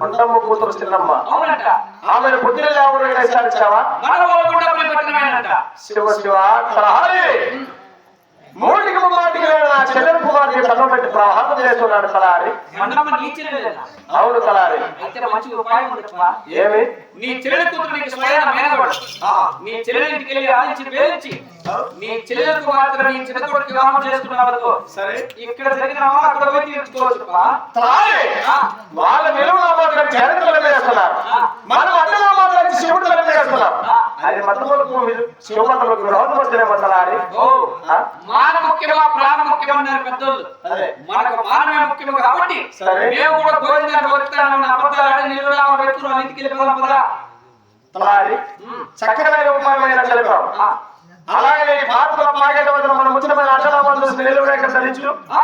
పండమ్మ కూతురు చిన్నమ్మ అవునంట. ఆమెను పొద్దున పోయి పట్టణమేనంట శివ శివ తలారి నూటికి ముప్పాటికి నేను నా చెల్లెలు కుమార్తె దండం పెట్టి ప్రహారం చేస్తున్నాడు చెల్లెలేనా అవును ఉందప్పా ఏమి? నీ చెల్లెల కూతురు నీకు స్వయం మేనగోడు నీ చెల్లెల ఇంటికి వెళ్ళి ఆలించి పేరించి నీ చెల్లెలకు మాత్రం నీ చిన్న కొడుకు వివాహం చేసుకున్న వరకు సరే. ఇక్కడ జరిగిన అక్కడ పోయి తీర్చుకోవచ్చు తలారి వాళ్ళ నిలువులో మాత్రం చరిత్రలు వేస్తున్నారు మనం మాత్రం అది మతములకు శివమతములకు విరోధం వచ్చిన మతలారి ఓ మాన ముఖ్యమా ప్రాణ ముఖ్యమన్నారు పెద్దోళ్ళు. అదే మనకు మానవే ముఖ్యము కాబట్టి సరే. మేము కూడా గోవిందాన్ని వస్తానని అబద్ధాలు ఆడి నిలువలా పెట్టుకుని వాళ్ళ ఇంటికి వెళ్ళిపోదాం పదా. తలారి చక్కనైన ఉపాయమైన తెలిపాం ఆ, అలాగే ఈ పాత్ర పాగేట వద్ద మన ముచ్చటమైన అడ్డనామాలు చూసి నిలువురేఖ ధరించు ఆ.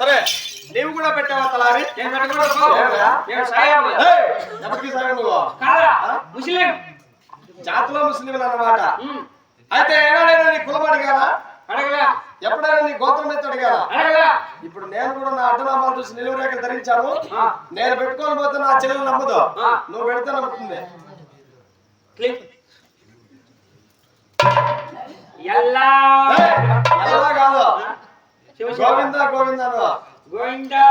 సరే నీవు కూడా పెట్టావా తలారి? ముస్లిం. జాతిలో ముస్లింలు అన్నమాట. అయితే ఏనాడైనా నీ కులం అడిగానా అడగలా. ఎప్పుడైనా నీ గోత్రం ఎత్తు అడిగానా అడగలా. ఇప్పుడు నేను కూడా నా అడ్డనామాలు చూసి నిలువు రేఖ ధరించాను. నేను పెట్టుకొని పోతే నా చెల్లెలు నమ్మదు. నువ్వు పెడితే నమ్ముతుంది. క్లిక్ ఎల్లా. ఏయ్, ఎలా కాదు. గోవింద గోవింద. గోవిందా.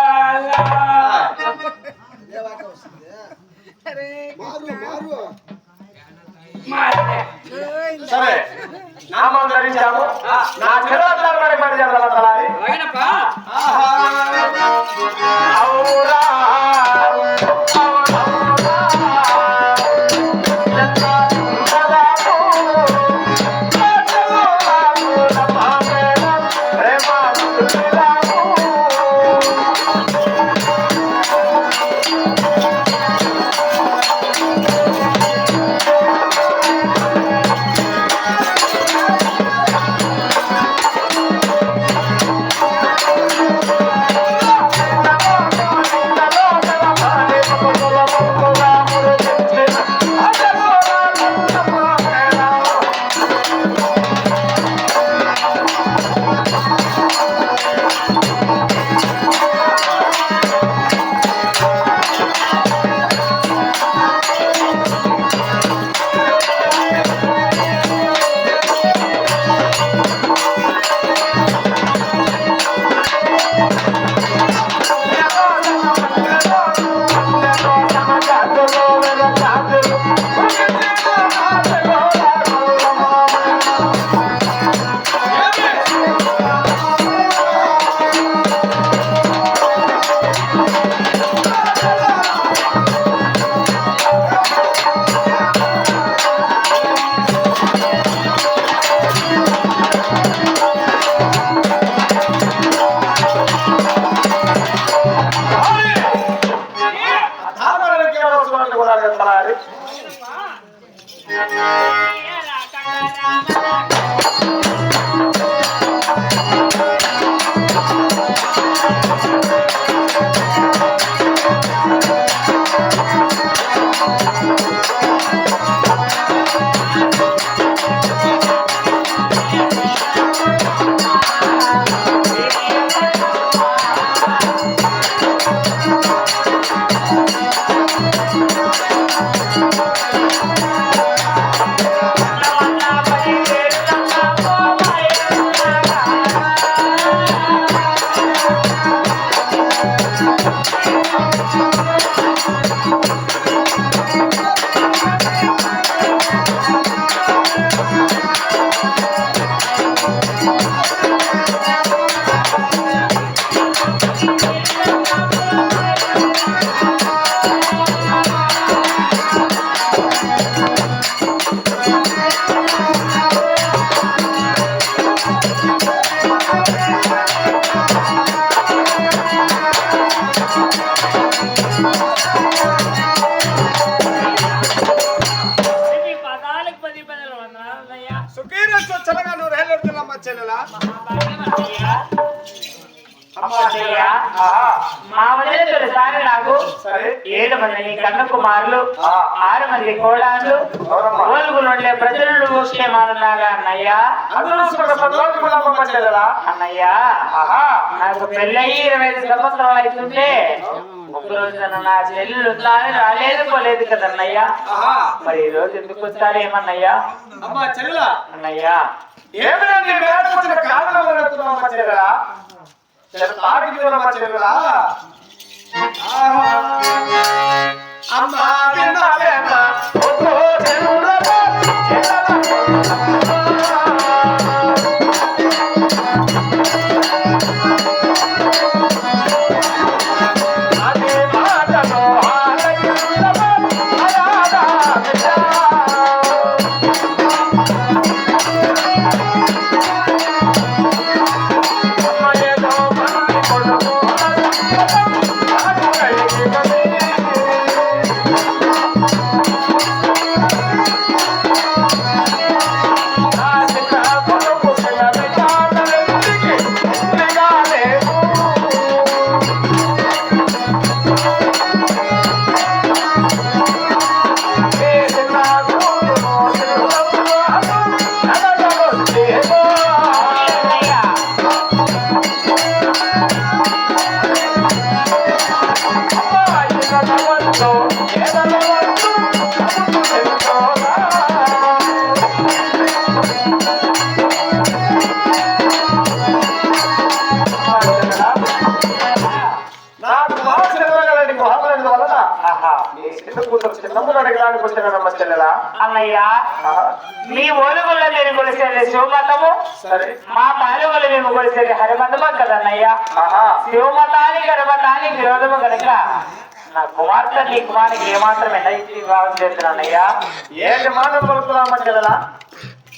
సరే నామం ధరించాము. నా చెల్లెలు మరి మరి తలారి అలాగేనప్పా? మా వదిలేతులు సారి నాకు ఏడు మంది కన్న కుమారులు ఆరు మంది కోడాలు ఓలుగులు ఉండే ప్రజలను క్షేమాలున్నాగా అన్నయ్యా. అన్నయ్యా. నాకు పెళ్ళయి ఇరవై ఐదు సంవత్సరాలు అవుతుంటే ఒక రోజున నా చెల్లెలు రాలేదు పోలేదు కదన్నయ్య మరి ఈ రోజు ఎందుకు వచ్చారేమన్నయ్యా అమ్మా చెల్లెలా? అన్నయ్యా. చెల్లెలా? అమ్మా Yeah. వచ్చిన చెల్లెలా అన్నయ్య మీ ఓలుగుల్లో మీరు కొలిసేది శివమతము మా పాలుగులు మేము కొలిసేది హరిమతము కదన్నయ్య శివమతానికి హరిమతానికి విరోధము కనుక నా కుమార్తె నీ కుమారికి ఏమాత్రం ఎండైతే వివాహం చేస్తున్నానయ్యా ఏంటి మాట పలుకున్నామా చెల్లెలా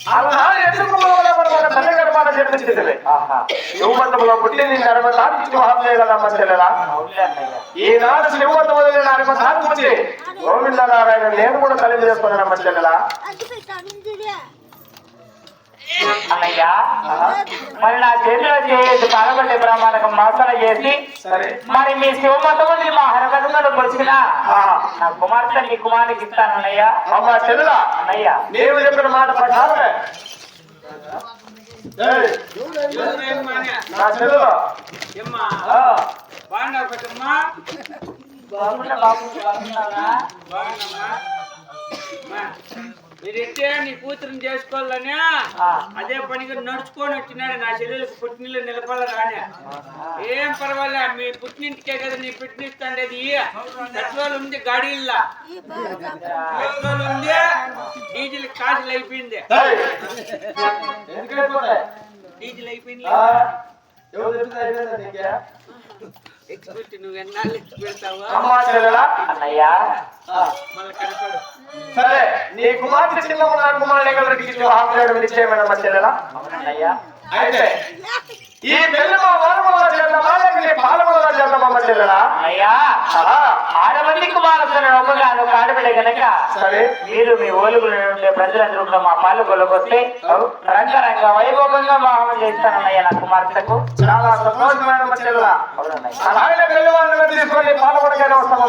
అలా ఎందుకు మన తల్లి గర్భాన జన్మించింది ఆహా. శివమంతములో పుట్టి నీ గర్భ సాధించి మహం చేయగలమ్మా చెల్లెలా అవునులే అన్నయ్య ఈనాడు శివమంతం వదిలిన గర్భ సాధించి గోవిందనారాయణ నేను కూడా తల్లి చేసుకున్నానమ్మా చెల్లెలా అన్నయ్య మరి నా చేతిలో చేసి పాల్గొండే ప్రమాణకం మాసన చేసి మరి మీ శివమతము మా హరకథను కొలిసిన ఆహా. నా కుమార్తె నీ కుమారికి ఇస్తానన్నయ్య అమ్మా చెల్లెలా అన్నయ్య నీవు చెప్పిన మాట ప్రకారమే ఏయ్, నా చెల్లెలు ఆ, బాగున్నావు కదమ్మా బాగున్నా మీరిట్టే నీ కూతురుని చేసుకోవాలని. అదే పనిగా నడుచుకొని వచ్చినాడు నా చెల్లెలకు పుట్టినిల్లు నిలబడాలని. ఏం పర్వాలే మీ పుట్టినింటికే కదా నీ పుట్టినిస్తాండేది పెట్రోల్ ఉంది గాడీల్లా. పెట్రోల్ ఉంది డీజిల్ కాసులు అయిపోయింది? డీజిల్ అయిపోయింది సరే నీ కుమార్తె చిన్న నా కుమారుడు ఎవరికి చేయడం నిశ్చయమైన చెల్లెలా? అన్నయ్య అయితే ఈ పెళ్ళి మా వారములో చేద్దామా లేక నీ పాలములో చేద్దామా చెల్లెలా? అన్నయ్య ఆహా, ఆడమంది కుమారుతున్న ఒక్కగాను కాడబిడ గనక మీరు మీ ఓలుగులు ఉండే ప్రజలందరూ కూడా మా పాలు కొలకొస్తే రంగరంగ వైభవంగా వివాహం చేస్తానన్నయ్య నా కుమార్తెకు చాలా సంతోషమైన తీసుకొని పాలపడకైనా వస్తామా